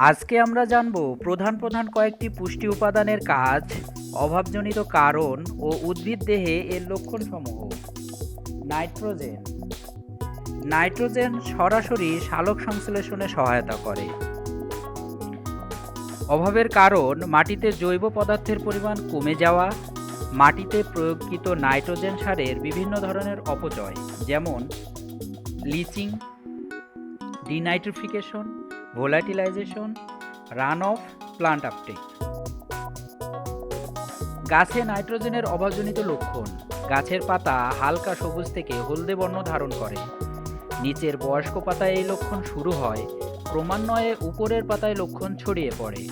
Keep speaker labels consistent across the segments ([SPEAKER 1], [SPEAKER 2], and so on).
[SPEAKER 1] আজকে আমরা জানব প্রধান প্রধান কয়েকটি পুষ্টি উপাদানের কাজ, অভাবজনিত কারণ ও উদ্ভিদ দেহে এর লক্ষণসমূহ। নাইট্রোজেন। নাইট্রোজেন সরাসরি সালোক সংশ্লেষণে সহায়তা করে। অভাবের কারণ, মাটিতে জৈব পদার্থের পরিমাণ কমে যাওয়া, মাটিতে প্রয়োগকৃত নাইট্রোজেন সারের বিভিন্ন ধরনের অপচয়, যেমন leaching, denitrification volatilisation run off plant uptake. গাছে নাইট্রোজেনের অভাবজনিত লক্ষণ। গাছের পাতা হালকা সবুজ থেকে হলদে বর্ণ ধারণ করে। নিচের বয়স্ক পাতায় এই লক্ষণ শুরু হয়, ক্রমান্বয়ে উপরের পাতায় লক্ষণ ছড়িয়ে পড়ে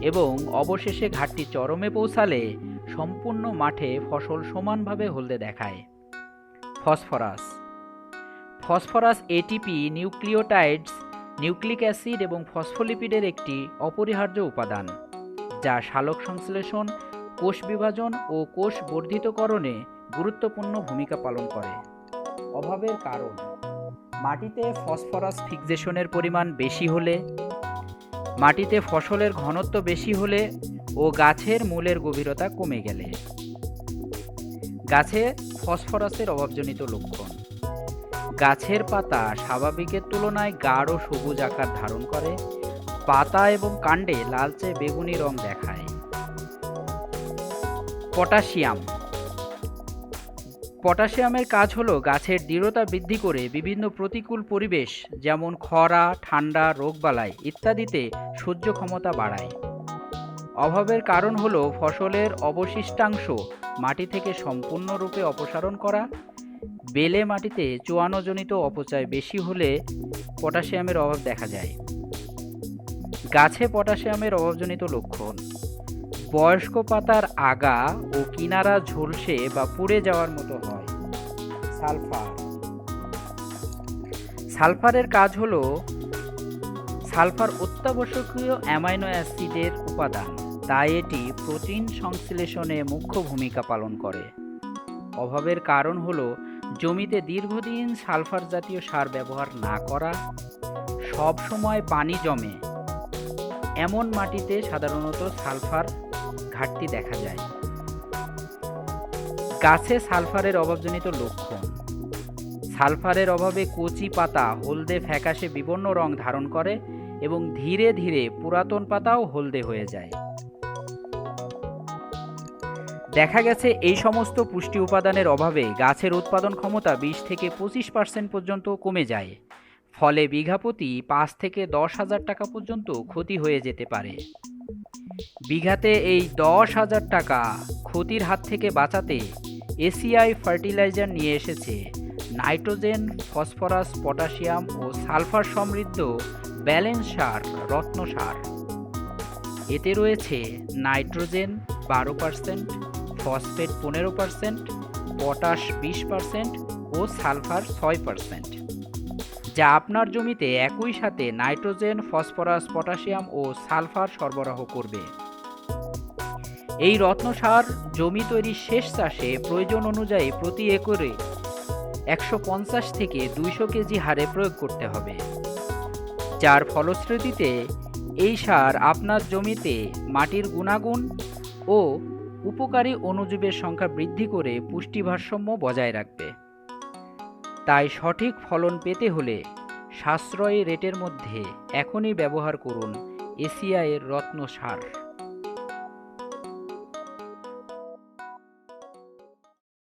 [SPEAKER 1] এবং অবশেষে ঘাটতি চরমে পৌঁছালে সম্পূর্ণ মাঠে ফসল সমানভাবে হলদে দেখায়। Phosphorus. Phosphorus ATP nucleotides nucleic acid এবং ফসফোলিপিডের একটি অপরিহার্য উপাদান, যা সালোক সংশ্লেষণ, কোষ বিভাজন ও কোষ বর্ধিতকরণে গুরুত্বপূর্ণ ভূমিকা পালন করে। অভাবের কারণ, মাটিতে ফসফরাস ফিক্সেশনের পরিমাণ বেশি হলে, মাটিতে ফসলের ঘনত্ব বেশি হলে ও গাছের মূলের গভীরতা কমে গেলে। গাছে ফসফরাসের অভাবজনিত লক্ষণ গাছের পাতা স্বাভাবিকের তুলনায় গাঢ় সবুজ আকার ধারণ করে, পাতা এবং কাণ্ডে লালচে বেগুনি রং দেখায়। পটাশিয়াম। পটাশিয়ামের কাজ হলো গাছের দৃঢ়তা বৃদ্ধি করে বিভিন্ন প্রতিকূল পরিবেশ, যেমন খরা, ঠান্ডা, রোগবালাই ইত্যাদিতে সহ্য ক্ষমতা বাড়ায়। অভাবের কারণ হলো ফসলের অবশিষ্টাংশ মাটি থেকে সম্পূর্ণরূপে অপসারণ করা বেলে মাটিতে চুয়ানোজনিত অপচয় বেশি হলে পটাশিয়ামের অভাব দেখা যায়। গাছে পটাশিয়ামের অভাবজনিত লক্ষণ। বয়স্ক পাতার আগা ও কিনারা ঝলসে বা পুড়ে যাওয়ার মতো হয়। সালফার। সালফারের কাজ হল সালফার অত্যাবশ্যকীয় অ্যামাইনো অ্যাসিডের উপাদান। তাই এটি প্রোটিন সংশ্লেষণে মুখ্য ভূমিকা পালন করে। অভাবের কারণ হলো জমিতে দীর্ঘদিন সালফার জাতীয় সার ব্যবহার না করা, সব সময় পানি জমে, এমন মাটিতে সাধারণত সালফার ঘাটতি দেখা যায়। গাছে সালফারের অভাবজনিত লক্ষণ। সালফারের অভাবে কচি পাতা হলদে ফ্যাকাশে বিবর্ণ রং ধারণ করে এবং ধীরে ধীরে পুরাতন পাতাও হলদে হয়ে যায়। দেখা গেছে এই সমস্ত পুষ্টি উপাদানের অভাবে গাছের উৎপাদন ক্ষমতা বিশ থেকে পঁচিশ পার্সেন্ট পর্যন্ত কমে যায়। ফলে বিঘাপতি পাঁচ থেকে দশ হাজার টাকা পর্যন্ত ক্ষতি হয়ে যেতে পারে। বিঘাতে এই দশ হাজার টাকা ক্ষতির হাত থেকে বাঁচাতে এসিআই ফার্টিলাইজার নিয়ে এসেছে। নাইট্রোজেন, ফসফরাস, পটাশিয়াম ও সালফার সমৃদ্ধ ব্যালেন্স সার, রত্ন সার। এতে রয়েছে নাইট্রোজেন বারো পার্সেন্ট ফসফেট পনেরো পার্সেন্ট পটাশ বিশ পার্সেন্ট ও সালফার ছয় পার্সেন্ট যা আপনার জমিতে একই সাথে নাইট্রোজেন, ফসফরাস, পটাশিয়াম ও সালফার সরবরাহ করবে। এই রত্নসার জমি তৈরির শেষ চাষে প্রয়োজন অনুযায়ী প্রতি একরে একশো পঞ্চাশ থেকে দুইশো কেজি হারে প্রয়োগ করতে হবে। যার ফলশ্রুতিতে এই সার আপনার জমিতে মাটির গুণাগুণ ও উপকারী অণুজীবের সংখ্যা বৃদ্ধি করে পুষ্টি ভারসাম্য বজায় রাখবে। তাই সঠিক ফলন পেতে হলে সাশ্রয়ী রেটের মধ্যে এখনই ব্যবহার করুন এসিআইয়ের রত্ন সার।